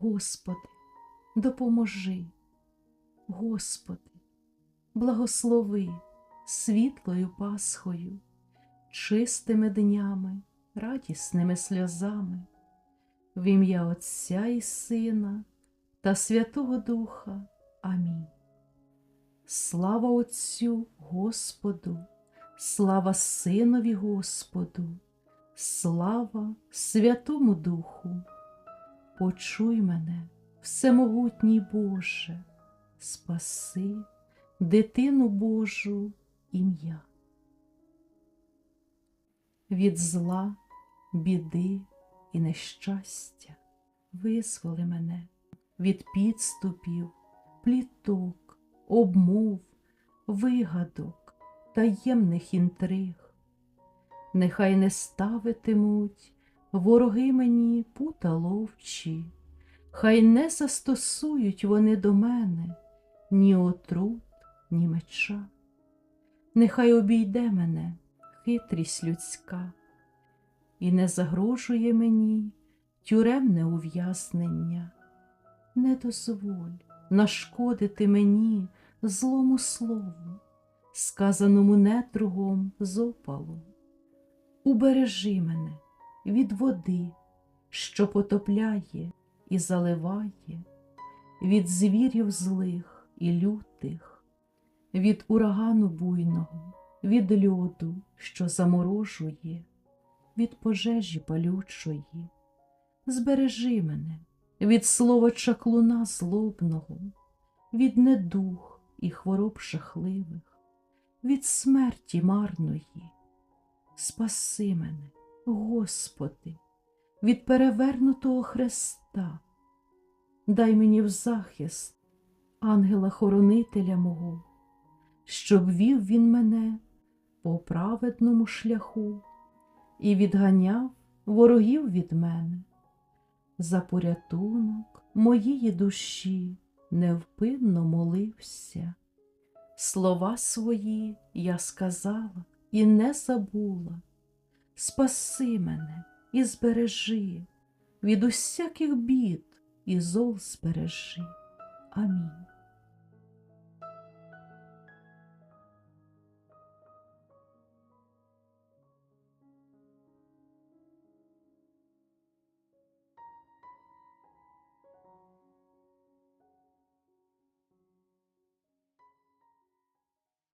Господи, допоможи, Господи, благослови світлою Пасхою, чистими днями, радісними сльозами, в ім'я Отця і Сина та Святого Духа. Амінь. Слава Отцю Господу, слава Синові Господу, слава Святому Духу. Почуй мене, всемогутній Боже, спаси дитину Божу ім'я. Від зла, біди і нещастя визволи мене від підступів, пліток, обмов, вигадок, таємних інтриг. Нехай не ставитимуть вороги мені пута ловчі, хай не застосують вони до мене ні отрут, ні меча. Нехай обійде мене хитрість людська, і не загрожує мені тюремне ув'язнення. Не дозволь нашкодити мені злому слову, сказаному недругом з опалу. Убережи мене від води, що потопляє і заливає, від звірів злих і лютих, від урагану буйного, від льоду, що заморожує, від пожежі палючої. Збережи мене від слова чаклуна злобного, від недух і хвороб жахливих, від смерті марної. Спаси мене, Господи, від перевернутого хреста, дай мені в захист ангела-хоронителя мого, щоб вів він мене по праведному шляху і відганяв ворогів від мене. За порятунок моєї душі невпинно молився. Слова свої я сказала і не забула. Спаси мене і збережи, від усяких бід і зол збережи. Амінь.